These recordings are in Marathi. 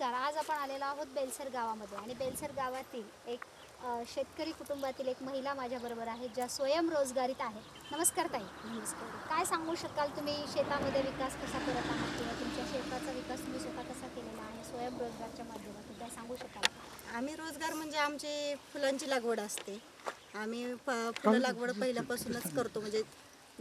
नमस्कार. आज आपण आलेलो आहोत बेलसर गावामध्ये आणि बेलसर गावातील एक शेतकरी कुटुंबातील एक महिला माझ्याबरोबर आहे ज्या स्वयंरोजगारीत आहेत नमस्कार ताई. नमस्कार. काय सांगू शकाल तुम्ही? शेतामध्ये विकास कसा करत आहात किंवा तुमच्या शेताचा विकास तुम्ही स्वतः कसा केलेला आहे? स्वयंरोजगारच्या माध्यमातून काय सांगू शकाल? आम्ही रोजगार म्हणजे आमची फुलांची लागवड असते. आम्ही फ- फुलं लागवड पहिल्यापासूनच करतो. म्हणजे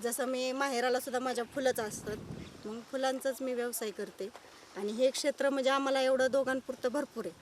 जसं मी माहेराला सुद्धा माझ्या फुलंच असतात. मग फुलांचाच मी व्यवसाय करते. आणि हे क्षेत्र म्हणजे आम्हाला एवढं दोघांपुरतं भरपूर आहे.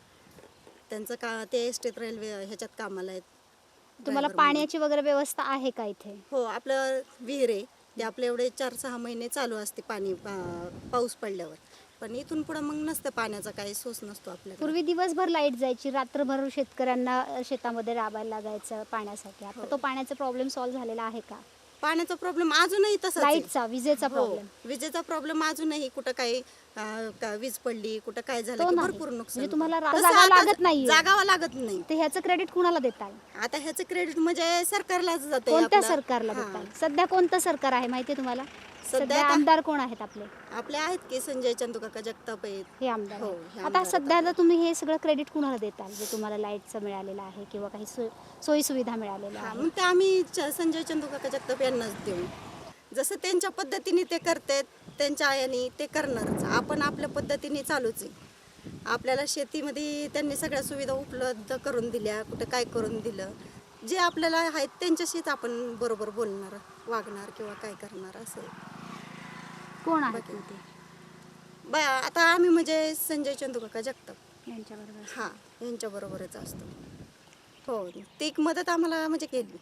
त्यांचं का ते एस्टेट रेल्वे ह्याच्यात कामाला आहेत. तुम्हाला driver म्हणून. पाण्याची वगैरे व्यवस्था आहे का इथे? हो आपलं विहीर आहे. ते आपलं एवढे चार सहा महिने चालू असते पाणी पा- पाऊस पडल्यावर. पण इथून पुढं मग नसतं पाण्याचा काही सोस नसतो आपल्याकडे. पूर्वी दिवसभर लाइट जायची रात्रभर शेतकऱ्यांना शेतामध्ये राबायला लागायचं पाण्यासाठी. आता तो पाण्याचा प्रॉब्लेम सॉल्व्ह झालेला आहे का? पाण्याचा प्रॉब्लेम अजूनही तसाच आहे. लाईटचा विजेचा हो, प्रॉब्लेम विजेचा प्रॉब्लेम अजूनही कुठं काही अं, का वीज पडली कुठं काय झालं की नाही. भरपूर नुकसान म्हणजे तुम्हाला. रा- तसं जागावं आता लागत नाहीये. जागावं लागत नाही तर ह्याचं क्रेडिट कुणाला देताल आता ह्याचं क्रेडिट म्हणजे सरकारलाच जाते कोणत्या सरकारला देताल सध्या कोणतं सरकार आहे माहितीये तुम्हाला सध्या आमदार कोण आहेत आपले? आपले आहेत की संजय चंदुकाका जगताप आहेत. हे आमदार हो, आहेत. हे आता आमदार सध्या आता तुम्ही हे सगळं क्रेडिट कुणाला देताल? जे तुम्हाला लाईटचं मिळालेलं आहे किंवा काही सोयी सुविधा मिळालेल्या हा, आहे मग ते आम्ही च- संजय चंदुकाका जगताप यांनाच देऊ. जसं त्यांच्या पद्धतीने ते करतात त्यांच्या आयाने ते करणारच. आपण आपल्या पद्धतीने चालूच आहे. आपल्याला शेतीमध्ये त्यांनी सगळ्या सुविधा उपलब्ध करून दिल्या कुठं काय करून दिलं. जे आपल्याला आहेत त्यांच्याशीच आपण बरोबर बोलणार वागणार किंवा काय करणार असं. कोण आहेत बाकी- ते? बा आता आम्ही म्हणजे संजय चंदुकाका जगताप. यांच्याबरोबर. हां यांच्याबरोबरच असतो. हो ती एक मदत आम्हाला म्हणजे केली.